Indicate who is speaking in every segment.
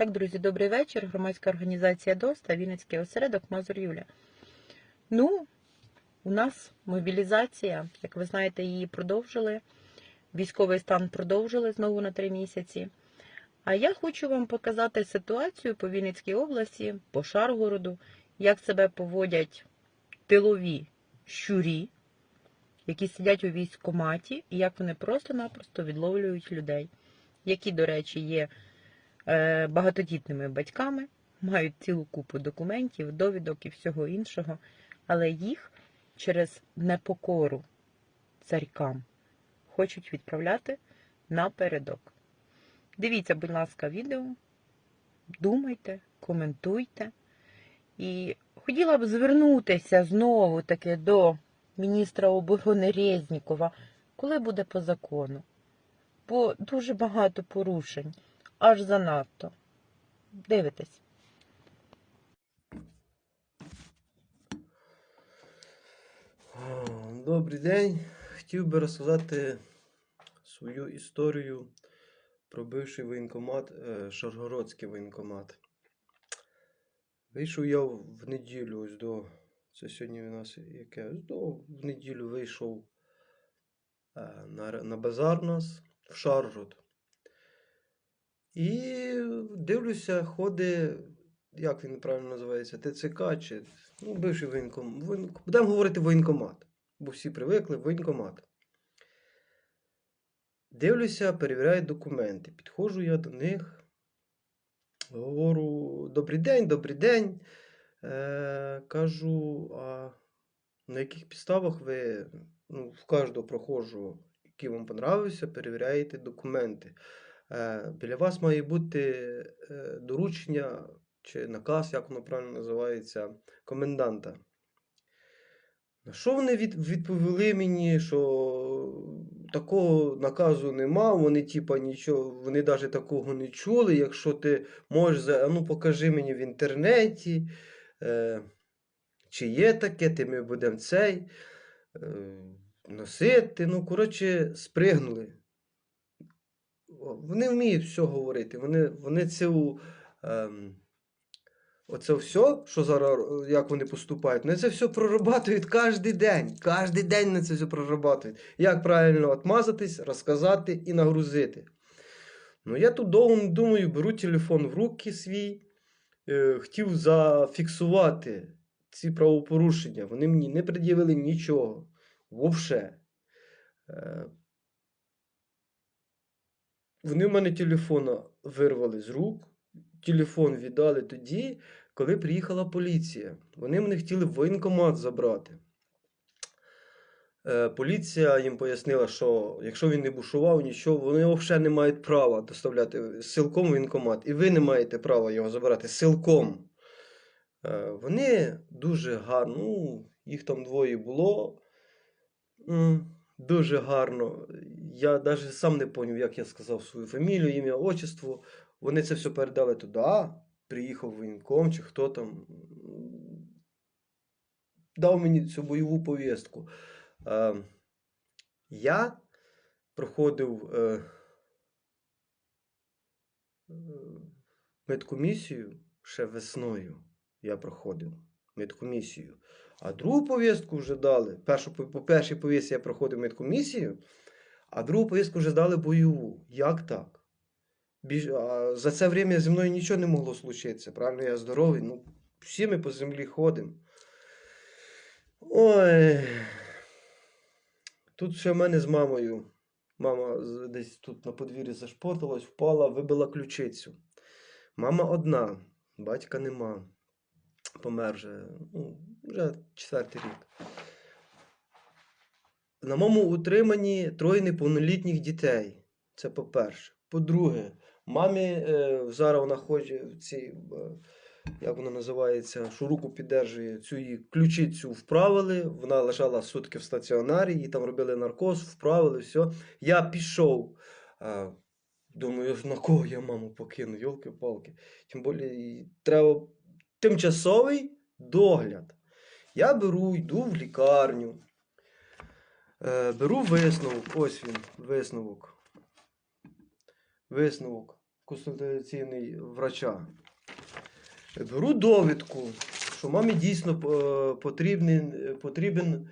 Speaker 1: Так, друзі, добрий вечір. Громадська організація ДОС та Вінницький осередок Мазур Юля. Ну, у нас мобілізація, як ви знаєте, її продовжили. Військовий стан продовжили знову на три місяці. А я хочу вам показати ситуацію по Вінницькій області, по Шаргороду, як себе поводять тилові щурі, які сидять у військкоматі, і як вони просто-напросто відловлюють людей, які, до речі, є багатодітними батьками, мають цілу купу документів, довідок і всього іншого, але їх через непокору царькам хочуть відправляти напередок. Дивіться, будь ласка, відео, думайте, коментуйте. І хотіла б звернутися знову таки до міністра оборони Резнікова, коли буде по закону. Бо дуже багато порушень, аж занадто. Дивитесь.
Speaker 2: Добрий день. Хотів би розказати свою історію про бивший воєнкомат, е, Шаргородський воєнкомат. Вийшов я в неділю ось до. Це сьогодні у нас яке? До, в неділю вийшов е, на, на базар нас в Шаргород. І дивлюся, ходить, як він правильно називається, ТЦК чи ну, бивший воєнкомат. Воєн... Будемо говорити воєнкомат, бо всі привикли воєнкомат. Дивлюся, перевіряю документи. Підходжу я до них. Говорю, добрий день, добрий день. Е, кажу, а на яких підставах ви ну, в кожного прохожого, який вам понравився, перевіряєте документи. Е, біля вас має бути е, доручення чи наказ, як воно правильно називається, коменданта. На що вони відповіли мені, що такого наказу нема, вони типа нічого, вони навіть такого не чули. Якщо ти можеш, за- ну покажи мені в інтернеті, е, чи є таке, ти ми будемо цей е, носити. Ну, коротше, спригнули. Вони вміють все говорити. Вони, вони цю, ем, оце все, що зараз, е, як вони поступають, вони це все прорабатують кожен день. Кожен день вони це все прорабатують. Як правильно отмазатись, розказати і нагрузити. Ну, я тут довго думаю, беру телефон в руки свій, е, хотів зафіксувати ці правопорушення. Вони мені не пред'явили нічого. Вовше. Е, вони в мене телефона вирвали з рук. Телефон віддали тоді, коли приїхала поліція. Вони мене хотіли в воєнкомат забрати. Е, поліція їм пояснила, що якщо він не бушував, нічого, вони взагалі не мають права доставляти силком в воєнкомат. І ви не маєте права його забирати силком. Е, вони дуже гарно, ну, їх там двоє було. Дуже гарно. Я навіть сам не зрозумів, як я сказав свою фамілію, ім'я, отчество. Вони це все передали туди. Приїхав воєнком чи хто там. Дав мені цю бойову повістку. Е, я проходив е, е, медкомісію ще весною. Я проходив медкомісію. А другу повістку вже дали. Першу, по першій повістці я проходив медкомісію, а другу повістку вже дали бойову. Як так? Біж... А за це время зі мною нічого не могло случитися. Правильно, я здоровий. Ну, всі ми по землі ходимо. Ой. Тут ще в мене з мамою. Мама десь тут на подвір'ї зашпорталась, впала, вибила ключицю. Мама одна, батька нема. Помер вже, ну, вже четвертий рік. На моєму утриманні троє неповнолітніх дітей. Це по-перше. По-друге, мамі е, зараз вона хоче в ці, е, як вона називається, що руку піддержує, цю її ключицю вправили. Вона лежала сутки в стаціонарі, їй там робили наркоз, вправили, все. Я пішов. Думаю, на кого я маму покину, йолки-палки. Тим більше треба тимчасовий догляд. Я беру, йду в лікарню. Е, беру висновок. Ось він, висновок. Висновок. консультаційний врача. Беру довідку, що мамі дійсно е, потрібен, потрібен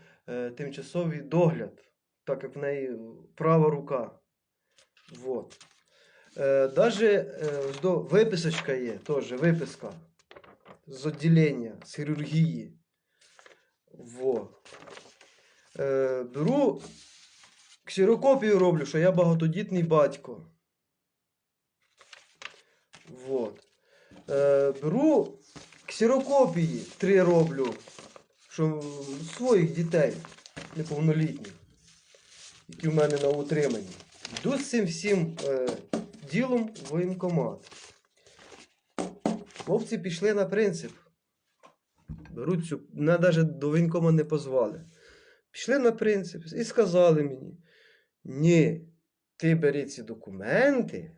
Speaker 2: тимчасовий догляд, так як в неї права рука. Вот. Е, даже виписочка є, теж виписка з відділення, з хірургії. Во. Е, беру ксерокопію роблю, що я багатодітний батько. Вот. Е, беру ксерокопії три роблю, що своїх дітей неповнолітніх, які в мене на утриманні. Йду з цим всім е, ділом в воєнкомат. Хлопці пішли на принцип. Беруть цю, мене навіть до воєнкома не позвали. Пішли на принцип і сказали мені: ні, ти бери ці документи,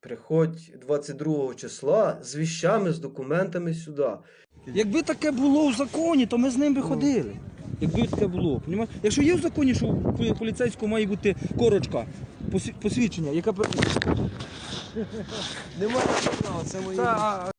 Speaker 2: приходь 22 числа з віщами, з документами сюди.
Speaker 3: Якби таке було в законі, то ми з ним би
Speaker 2: Ну.
Speaker 3: ходили. Якби таке було. понімаєш? Якщо є в законі, що у поліцейського має бути корочка, посвідчення, яка б-
Speaker 4: Немає права, це моє.